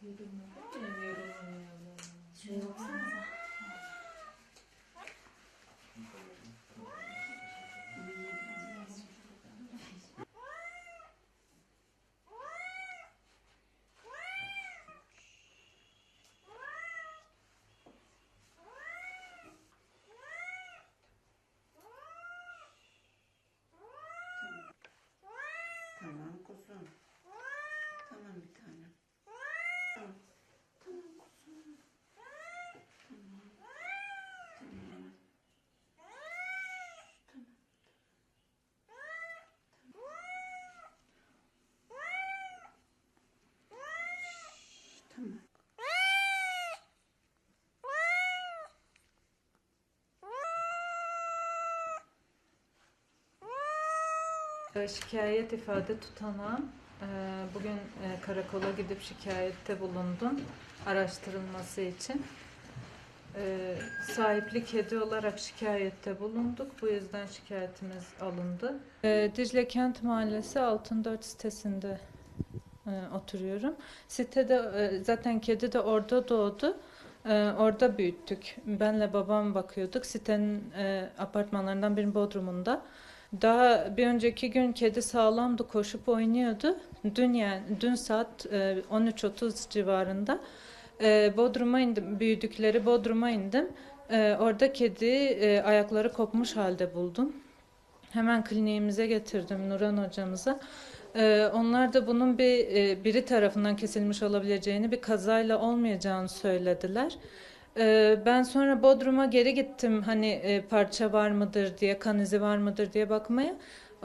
Şuraya. Tamam kuzum. Tamam bir tanem. Tamam. Tamam kuzum. Tamam. Tamam. Tamam. Tamam. Ee, Şikayet ifade tutanağım. Ee, Bugün e, karakola gidip şikayette bulundum araştırılması için. Ee, Sahipli kedi olarak şikayette bulunduk. Bu yüzden şikayetimiz alındı. Ee, Dicle Kent Mahallesi Altın Dört sitesinde e, oturuyorum. Sitede e, zaten kedi de orada doğdu. Ee, Orada büyüttük. Benle babam bakıyorduk. Sitenin apartmanlarından birinin bodrumunda. Daha bir önceki gün kedi sağlamdı, koşup oynuyordu. Dün yani dün saat e, 13.30 civarında e, Bodrum'a indim, büyüdükleri Bodrum'a indim. E, orada kedi e, ayakları kopmuş halde buldum. Hemen kliniğimize getirdim Nuran hocamıza. E, onlar da bunun bir e, biri tarafından kesilmiş olabileceğini, bir kazayla olmayacağını söylediler. Ee, Ben sonra Bodrum'a geri gittim hani e, parça var mıdır diye, kan izi var mıdır diye bakmaya.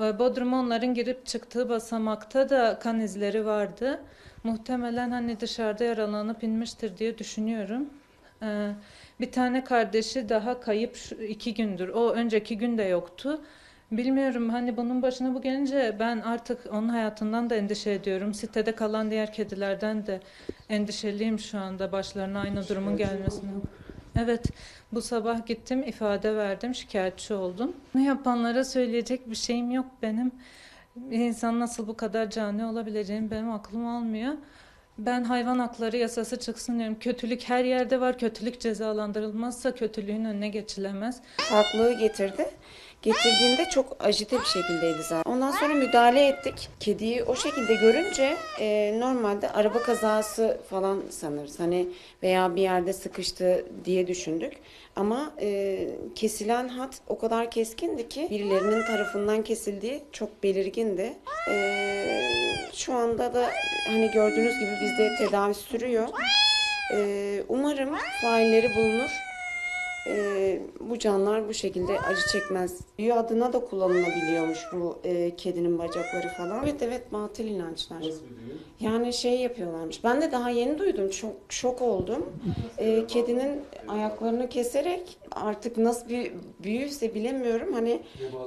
Ee, Bodrum'a onların girip çıktığı basamakta da kan izleri vardı. Muhtemelen hani dışarıda yaralanıp inmiştir diye düşünüyorum. Ee, Bir tane kardeşi daha kayıp iki gündür. O önceki gün de yoktu. Bilmiyorum hani bunun başına bu gelince ben artık onun hayatından da endişe ediyorum. Sitede kalan diğer kedilerden de endişeliyim şu anda başlarına aynı durumun gelmesine. Evet, bu sabah gittim, ifade verdim, şikayetçi oldum. Ne yapanlara söyleyecek bir şeyim yok benim. Bir insan nasıl bu kadar cani olabileceğini benim aklım almıyor. Ben hayvan hakları yasası çıksın diyorum. Kötülük her yerde var. Kötülük cezalandırılmazsa kötülüğün önüne geçilemez. Farklılığı getirdi. Getirdiğinde çok ajite bir şekildeydi zaten. Ondan sonra müdahale ettik. Kediyi o şekilde görünce e, normalde araba kazası falan sanırız. Hani veya bir yerde sıkıştı diye düşündük. Ama e, kesilen hat o kadar keskindi ki birilerinin tarafından kesildiği çok belirgindi. E, şu anda da hani gördüğünüz gibi bizde tedavi sürüyor. E, umarım failleri bulunur. Ee, bu canlar bu şekilde acı çekmez. Büyü adına da kullanılabiliyormuş bu e, kedinin bacakları falan. Evet evet batıl inançlar. Nasıl? Yani şey yapıyorlarmış. Ben de daha yeni duydum. Çok şok oldum. Ee, kedinin ayaklarını keserek artık nasıl bir büyüyse bilemiyorum. Hani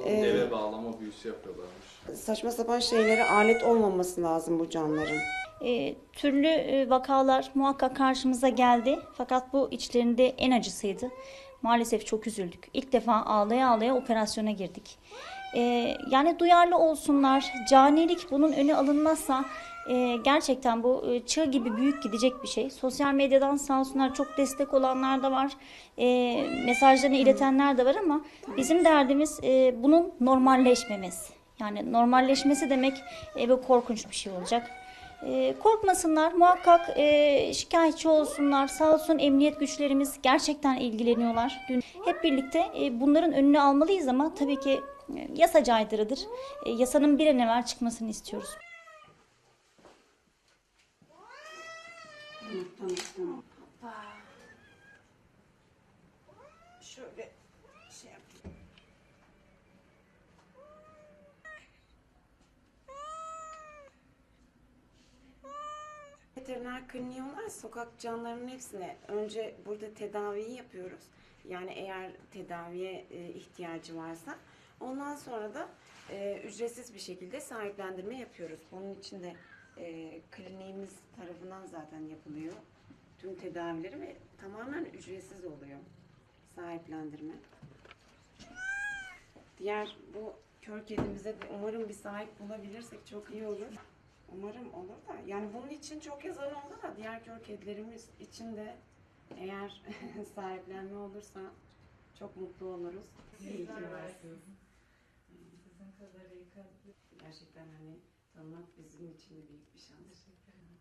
e, Eve bağlama büyüsü yapıyorlarmış. saçma sapan şeylere alet olmaması lazım bu canların. E, türlü e, vakalar muhakkak karşımıza geldi. Fakat bu içlerinde en acısıydı. Maalesef çok üzüldük. İlk defa ağlaya ağlaya operasyona girdik. E, yani duyarlı olsunlar. Canilik bunun önü alınmazsa e, gerçekten bu e, çığ gibi büyük gidecek bir şey. Sosyal medyadan sağ olsunlar çok destek olanlar da var. E, mesajlarını iletenler de var ama bizim derdimiz e, bunun normalleşmemesi. Yani normalleşmesi demek e, bu korkunç bir şey olacak. E, korkmasınlar, muhakkak e, şikayetçi olsunlar. Sağ olsun emniyet güçlerimiz gerçekten ilgileniyorlar. Dün hep birlikte e, bunların önünü almalıyız ama tabii ki e, yasa caydırıdır. E, yasanın bir an evvel çıkmasını istiyoruz. Şöyle şey yapayım. Veteriner kliniği olarak sokak canlarının hepsine önce burada tedaviyi yapıyoruz. Yani eğer tedaviye e, ihtiyacı varsa. Ondan sonra da e, ücretsiz bir şekilde sahiplendirme yapıyoruz. Bunun için de e, kliniğimiz tarafından zaten yapılıyor. Tüm tedavileri ve tamamen ücretsiz oluyor sahiplendirme. Diğer bu kör kedimize de umarım bir sahip bulabilirsek çok iyi olur. Umarım olur da. Yani bunun için çok yazan oldu da diğer kör kedilerimiz için de eğer sahiplenme olursa çok mutlu oluruz. İyi ki varsınız. Sizin kadar iyi kalpli. Gerçekten hani tanımak bizim için de büyük bir şans. Teşekkür ederim.